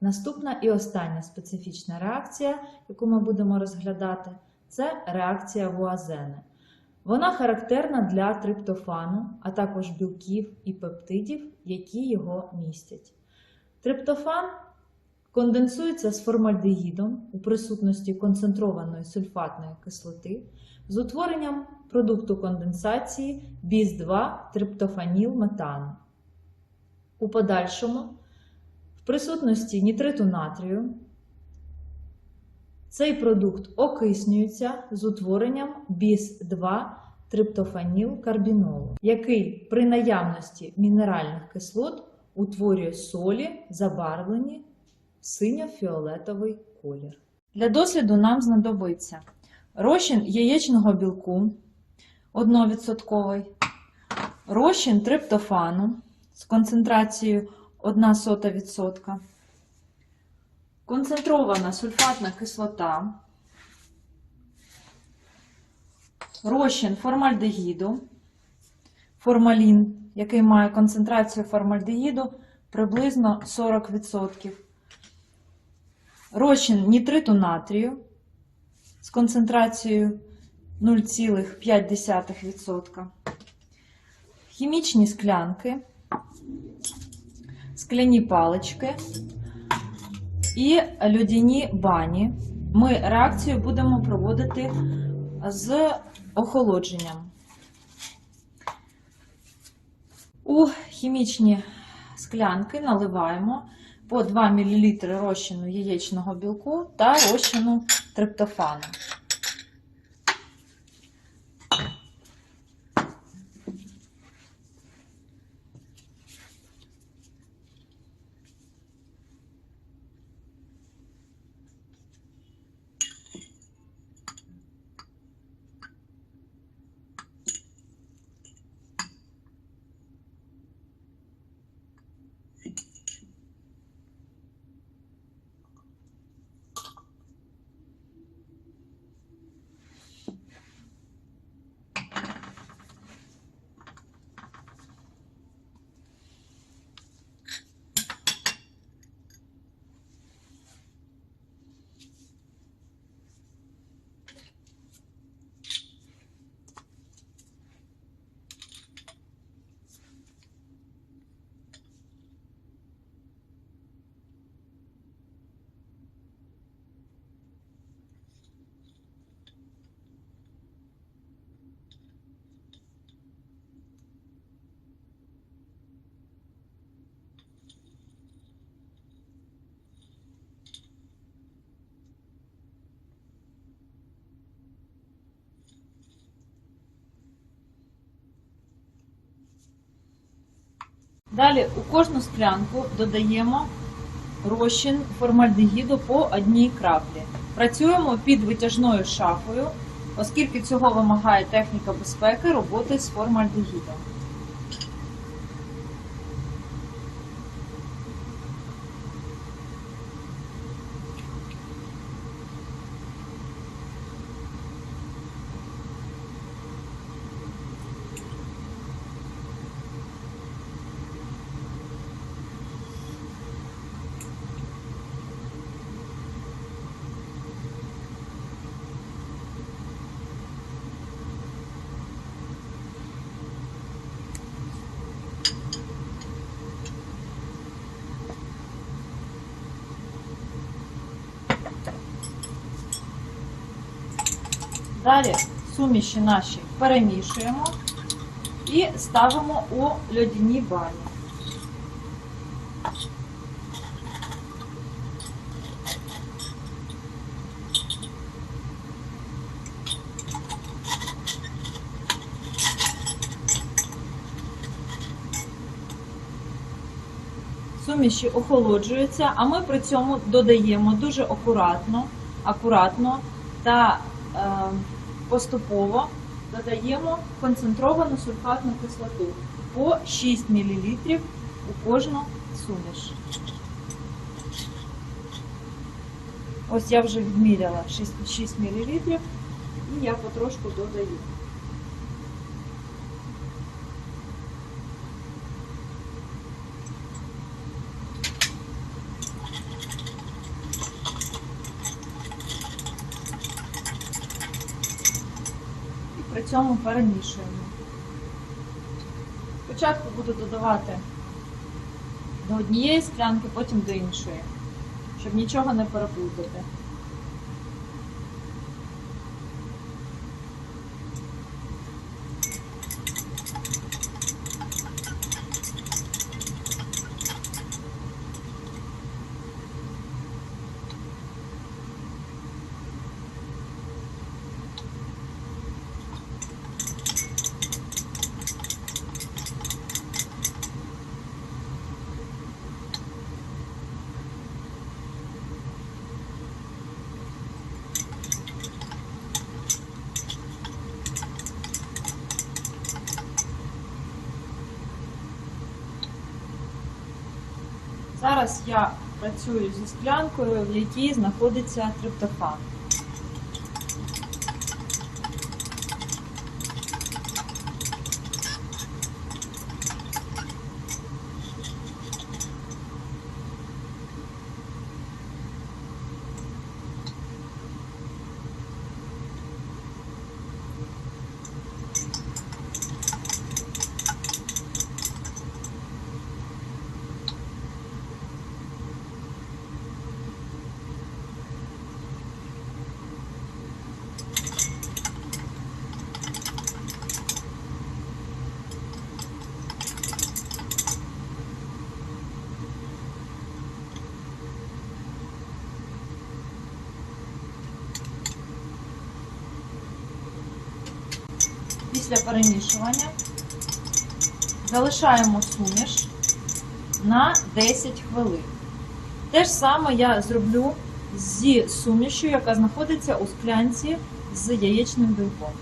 Наступна і остання специфічна реакція, яку ми будемо розглядати, це реакція Вуазене. Вона характерна для триптофану, а також білків і пептидів, які його містять. Триптофан конденсується з формальдегідом у присутності концентрованої сульфатної кислоти з утворенням продукту конденсації біс-2 триптофанілметану. У подальшому, присутності нітриту натрію, цей продукт окиснюється з утворенням біс-2 триптофанілкарбінолу, який при наявності мінеральних кислот утворює солі, забарвлені в синьо-фіолетовий колір. Для досліду нам знадобиться розчин яєчного білку 1%, розчин триптофану з концентрацією 0,01%, концентрована сульфатна кислота, розчин формальдегіду, формалін, який має концентрацію формальдегіду приблизно 40%, розчин нітриту натрію з концентрацією 0,5%, хімічні склянки, скляні палички і льодяні бані. Ми реакцію будемо проводити з охолодженням. У хімічні склянки наливаємо по 2 мл розчину яєчного білку та розчину триптофану. Далі у кожну склянку додаємо розчин формальдегіду по одній краплі. Працюємо під витяжною шафою, оскільки цього вимагає техніка безпеки роботи з формальдегідом. Далі суміші наші перемішуємо і ставимо у льодяні бані. Суміші охолоджуються, а ми при цьому додаємо дуже акуратно, акуратно та е, поступово додаємо концентровану сульфатну кислоту по 6 мл у кожну суміш. Ось я вже відміряла 6, 6 мл і я потрошку додаю. Цьому перемішуємо. Спочатку буду додавати до однієї склянки, потім до іншої, щоб нічого не переплутати. Зараз я працюю зі склянкою, в якій знаходиться триптофан. Після перемішування залишаємо суміш на 10 хвилин. Те ж саме я зроблю зі сумішю, яка знаходиться у склянці з яєчним білком.